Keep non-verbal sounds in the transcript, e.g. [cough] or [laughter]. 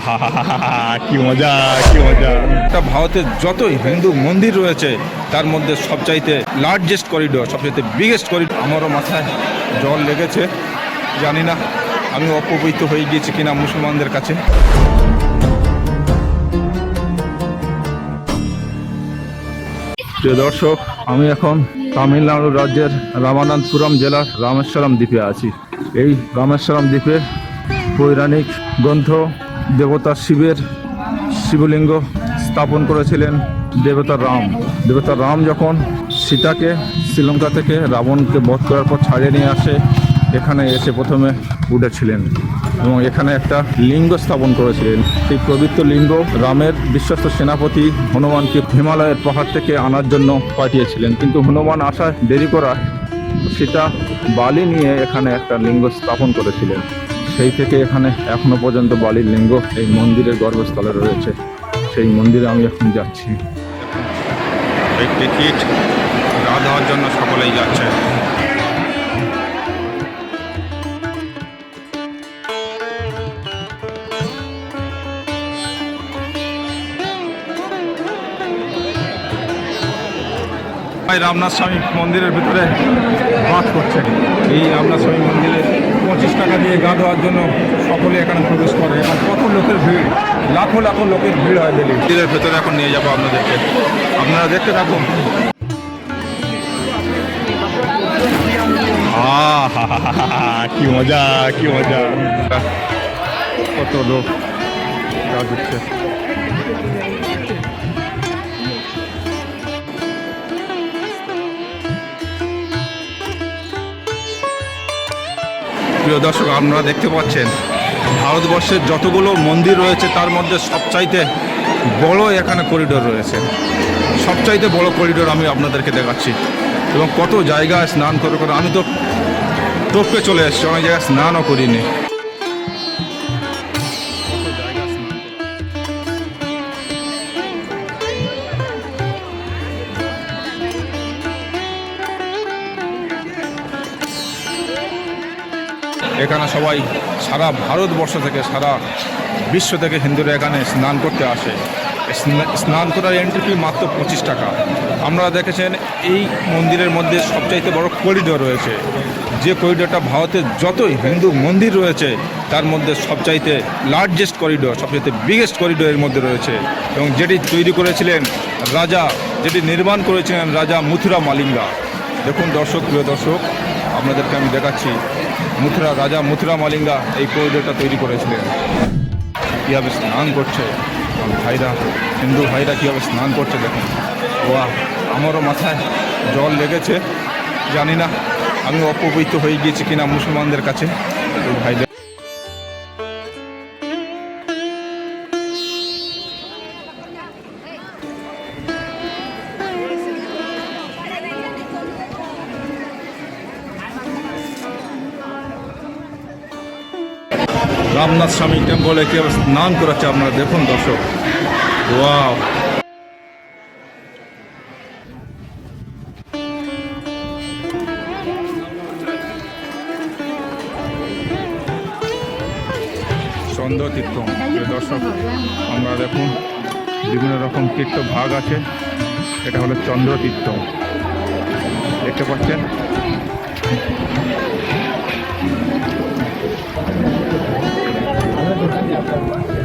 [laughs] মজা কি মজা। এটা ভারতের যতই হিন্দু মন্দির রয়েছে তার মধ্যে সবচাইতে লার্জেস্ট করিডোর সবচাইতে বিগেস্ট করিডোর আমারও মাথায় জল লেগেছে জানি না আমি অপবিত্র হয়ে গিয়েছি কিনা মুসলমানদের কাছে। প্রিয় দর্শক আমি এখন তামিলনাড়ু রাজ্যের রামানন্দপুরম জেলার রামেশ্বরম দ্বীপে আছি। এই রামেশ্বরম দ্বীপে পৌরাণিক গ্রন্থ দেবতা শিবের শিবলিঙ্গ স্থাপন করেছিলেন দেবতা রাম। দেবতা রাম যখন সীতাকে, শ্রীলঙ্কা থেকে রাবণকে বধ করার পর ছাড়িয়ে নিয়ে আসে, এখানে এসে প্রথমে উঠেছিলেন এবং এখানে একটা লিঙ্গ স্থাপন করেছিলেন। সেই পবিত্র লিঙ্গ রামের বিশ্বস্ত সেনাপতি হনুমানকে হিমালয়ের পাহাড় থেকে আনার জন্য পাঠিয়েছিলেন। কিন্তু হনুমান আসায় দেরি করা সীতা বালি নিয়ে এখানে একটা লিঙ্গ স্থাপন করেছিলেন। সেই থেকে এখানে এখনও পর্যন্ত বালির লিঙ্গ এই মন্দিরের গর্ভস্থলে রয়েছে। সেই মন্দিরে আমি এখন যাচ্ছি। টিকিট গা দেওয়ার জন্য সকলেই যাচ্ছে। রামনাথ স্বামী মন্দিরের ভিতরে বাস করছেন এই রামনাথ স্বামী মন্দিরে পঁচিশ টাকা দিয়ে গা ধোয়ার জন্য সকলে এখানে প্রবেশ করে এবং কত লোকের ভিড়? লাখো লাখো লোকের ভিড় হয় দিল্লি ভিড়ের ভেতরে এখন নিয়ে যাব আপনাদেরকে। আপনারা দেখতে থাকুন। কি মজা কি মজা। কত লোক গা প্রিয় দর্শক, আপনারা দেখতে পাচ্ছেন, ভারতবর্ষের যতগুলো মন্দির রয়েছে, তার মধ্যে সবচাইতে বড় এখানে করিডোর রয়েছে। সবচাইতে বড় করিডোর আমি আপনাদেরকে দেখাচ্ছি। এবং কত জায়গায় স্নান করে করে, আমি তো টপকে চলে এসেছি, অনেক জায়গায় স্নানও করিনি। এখানে সবাই সারা ভারতবর্ষ থেকে, সারা বিশ্ব থেকে হিন্দুরা এখানে স্নান করতে আসে। স্নান করার এন্ট্রি ফি মাত্র পঁচিশ টাকা। আমরা দেখেছেন এই মন্দিরের মধ্যে সবচাইতে বড় করিডোর রয়েছে। যে করিডোরটা ভারতের যতই হিন্দু মন্দির রয়েছে, তার মধ্যে সবচাইতে লার্জেস্ট করিডোর সবচাইতে বিগেস্ট করিডোরের মধ্যে রয়েছে। এবং যেটি তৈরি করেছিলেন রাজা, যেটি নির্মাণ করেছিলেন রাজা মথুরা মালিঙ্গা দেখুন দর্শক, প্রিয় দর্শক, আপনাদেরকে আমি দেখাচ্ছি মথুরা রাজা, মুথুরা মালিঙ্গা এই করিডোরটা তৈরি করেছিলেন। কীভাবে স্নান করছে? ভাইরা, হিন্দু ভাইরা কীভাবে স্নান করছে দেখুন। ওয়া আমারও মাথায় জল লেগেছে। জানি না আমি অপবিত্র হয়ে গিয়েছি কিনা মুসলমানদের কাছে। ভাইদের রামনাথ স্বামী টেম্পলে কীভাবে স্নান করাচ্ছে আপনারা? দেখুন দর্শক। ওয়াও। চন্দ্র তীর্থ দর্শক, আমরা দেখুন, বিভিন্ন রকম তীর্থ ভাগ আছে। এটা হলো চন্দ্র তীর্থ দেখতে পাচ্ছেন? Thank you.